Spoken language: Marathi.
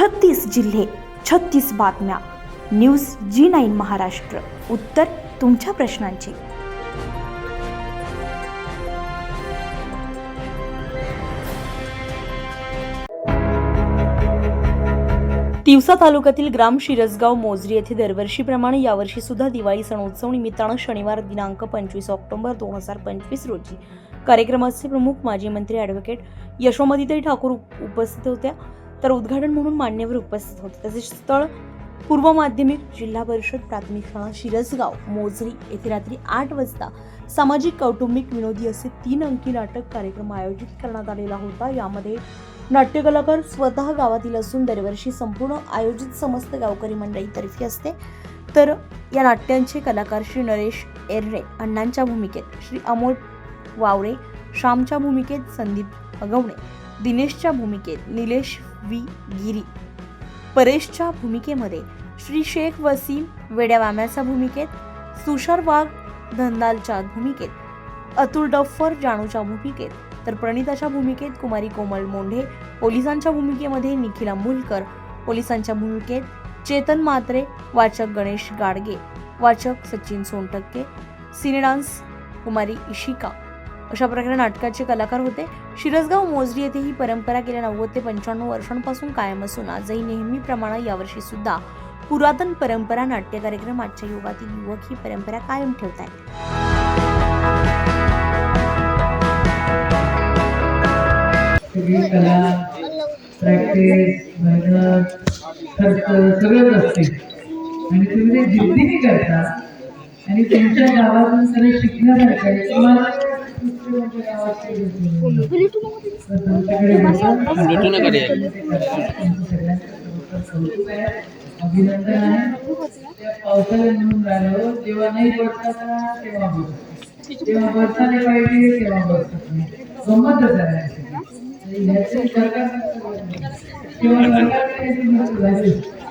छत्तीस जिल्हे छत्तीस बातम्या. News G nine Maharashtra. उत्तर तुमच्या प्रश्नांची. तिवसा तालुक्यातील ग्राम शिरसगाव मोजरी येथे दरवर्षीप्रमाणे यावर्षी सुद्धा दिवाळी सणोत्सव निमित्तानं शनिवार दिनांक पंचवीस ऑक्टोबर दोन हजार पंचवीस रोजी. कार्यक्रमाचे प्रमुख माजी मंत्री ॲडव्होकेट यशोमतीताई ठाकूर उपस्थित होत्या. तर उद्घाटन म्हणून मान्यवर उपस्थित होते. तसेच स्थळ पूर्व माध्यमिक जिल्हा परिषद प्राथमिक शाळा शिरसगाव मोजरी येथे रात्री आठ वाजता सामाजिक कौटुंबिक विनोदी असे तीन अंकी नाटक कार्यक्रम आयोजित करण्यात आलेला होता. यामध्ये नाट्यकलाकार स्वतः गावातील असून दरवर्षी संपूर्ण आयोजित समस्त गावकरी मंडळीतर्फे असते. तर या नाट्यांचे कलाकार श्री नरेश एर्रे अण्णांच्या भूमिकेत श्री अमोल वावरे श्यामच्या भूमिकेत संदीप अगवणे. दिनेशच्या भूमिकेत निलेश व्ही. गिरी. परेशच्या भूमिकेमध्ये श्री. शेख वसीम वेड्या वाम्याच्या भूमिकेत सुषार वाघ धंदालच्या भूमिकेत अतुल डफ्फर जानूच्या भूमिकेत तर प्रणिताच्या भूमिकेत कुमारी कोमल मोंढे पोलिसांच्या भूमिकेमध्ये निखिल आंबुलकर पोलिसांच्या भूमिकेत चेतन मात्रे वाचक गणेश गाडगे वाचक सचिन सोनटक्के सिनेडान्स कुमारी इशिका. अशा प्रकारे नाटकाचे कलाकार होते. शिरसगाव मोजरी येथे ही परंपरा गेल्या नव्वद ते पंच्याण्णव वर्षांपासून कायम असून आजही नेहमीप्रमाणे यावर्षी सुद्धा पुरातन परंपरा नाट्य कार्यक्रम आजच्या युगातील युवक ही परंपरा कायम ठेवत आहेत कला प्रॅक्टिस मेहनत सगळंच असते. आणि तुम्ही ते जिद्दीने करता आणि तुमच्या गावातून सगळं शिकण्यासारखं आहे तुम्हाला दुसऱ्या कोणत्या गावात अभिनंदन. आहे पावसाळ्यात म्हणून राहिलो जेव्हा नाही तेव्हा जेव्हा पाहिजे तेव्हा बसत नाही आहे सरकार तेव्हा